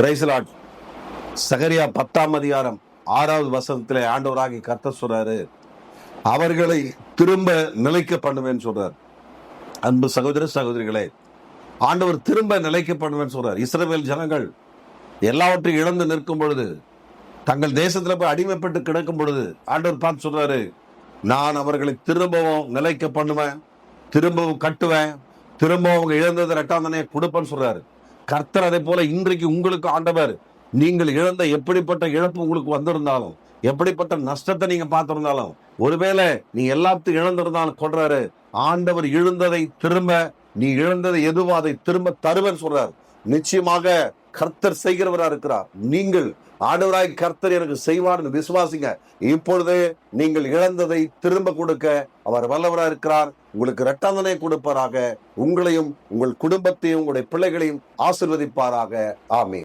பிரைசலாட் சகரியா பத்தாம் அதிகாரம் ஆறாவது வசனத்தில் ஆண்டவராகி கத்த சொல்றாரு. அவர்களை திரும்ப நிலைக்க பண்ணுவேன்னு சொல்றார். அன்பு சகோதர சகோதரிகளே ஆண்டவர் திரும்ப நிலைக்க பண்ணுவேன்னு சொல்றார். இஸ்ரேல் ஜனங்கள் எல்லாவற்றையும் இழந்து நிற்கும் பொழுது தங்கள் தேசத்தில் போய் அடிமைப்பட்டு கிடக்கும் பொழுது ஆண்டவர் பார்த்து சொல்றாரு நான் அவர்களை திரும்பவும் நிலைக்க பண்ணுவேன் திரும்பவும் கட்டுவேன் திரும்பவும் அவங்க இழந்ததை ரெட்டாந்தனையை கொடுப்பேன்னு சொல்றாரு. கர்த்தர் அதை போல இன்றைக்கு உங்களுக்கு ஆண்டவர் நீங்கள் இழந்த எப்படிப்பட்ட இழப்பு உங்களுக்கு வந்திருந்தாலும் எப்படிப்பட்ட நஷ்டத்தை நீங்க பார்த்திருந்தாலும் ஒருவேளை நீ எல்லாத்தையும் இழந்திருந்தாலும் கொள்றாரு ஆண்டவர் இழந்ததை திரும்ப நீ இழந்ததை எதுவோ அதை திரும்ப தருவேன்னு சொல்றார். நிச்சயமாக கர்த்தர் செய்கிறவரா இருக்கிறார். நீங்கள் ஆண்டவராய் கர்த்தர் எனக்கு செய்வார்னு விசுவாசிங்க. இப்பொழுது நீங்கள் இழந்ததை திரும்ப கொடுக்க அவர் வல்லவரா இருக்கிறார். உங்களுக்கு இரட்டாந்தனை கொடுப்பாராக. உங்களையும் உங்கள் குடும்பத்தையும் உங்களுடைய பிள்ளைகளையும் ஆசிர்வதிப்பாராக. ஆமே